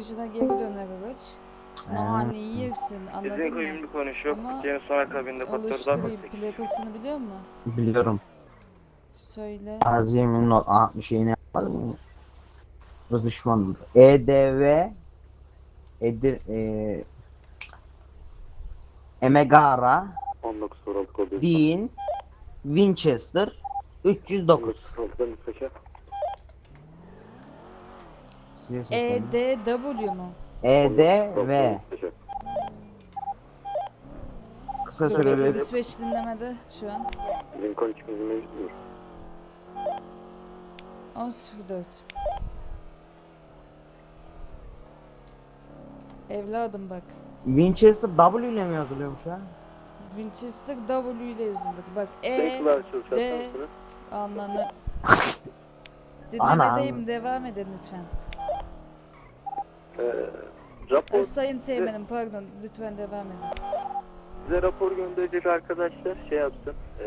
Barajına geri döner araç. Nahaneyi yersin anladın İzin mı? kuyumlu konuşuyor. Ama Türkiye'nin son akabinde patladı. Oluşturayım plakasını biliyor musun? Biliyorum. Söyle. Tarzı yemin ol. Aa, bir şeyini yapmadım. Bu düşmanım. EDV Edir e, Emegara 19 Din Winchester 309 19 e. D, W mu? E, D, V. Kısa Dur süreli. bekle dinlemedi şu an. Lincoln çıkmızı Evladım bak. Winchester W ile mi yazılıyormuş ha? Winchester W ile yazıldık. Bak E, D, anlanı. Dinlemedeyim devam edin lütfen. Ee, rapor, sayın Teğmen'im pardon lütfen devam edin. size rapor gönderecek arkadaşlar şey yapsın. Ee,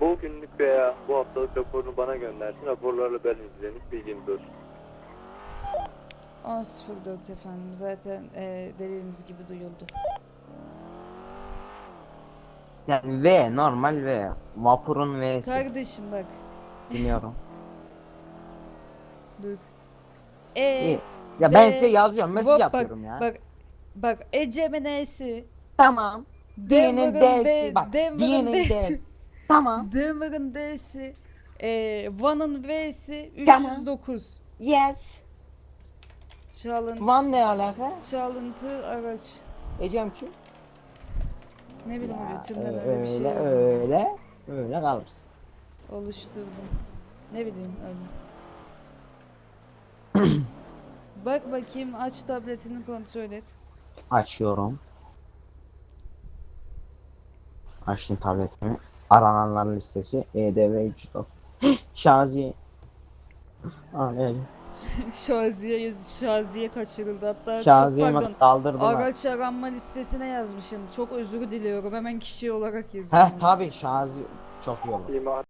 bu günlük veya bu haftalık raporunu bana göndersin. Raporlarla ben ilgilenip bilginiz olsun. 10.04 efendim zaten e, dediğiniz gibi duyuldu. Yani V normal V. Vapurun V'si. Kardeşim bak. Biliyorum. Dur. E İyi. Ya ben size yazıyorum. Mesaj atıyorum ya. Bak bak Ece'min E'si. Tamam. D'nin Denver'ın D'si. D- Bak. Denver'ın D'nin D'si. D'si. Tamam. Denver'ın D'si. E, Van'ın V'si Tamam. 309. Yes. Çalın, Van ne alaka? çalıntı araç. Ecem kim? Ne bileyim Ya, öyle tümden öyle bir şey oldu. öyle. Öyle kalırsın. oluşturdum. Ne bileyim öyle. Bak bakayım aç tabletini kontrol et. Açıyorum. Açtım tabletimi. Arananların listesi. EDV 310. Şaziye. Aa ne? Şaziye yaz Şaziye kaçırıldı hatta Şaziye çok pardon. mi kaldırdılar? Araç aranma listesine yazmışım. Çok özür diliyorum. Hemen kişi olarak yazıyorum. Heh tabi Şazi çok iyi olur.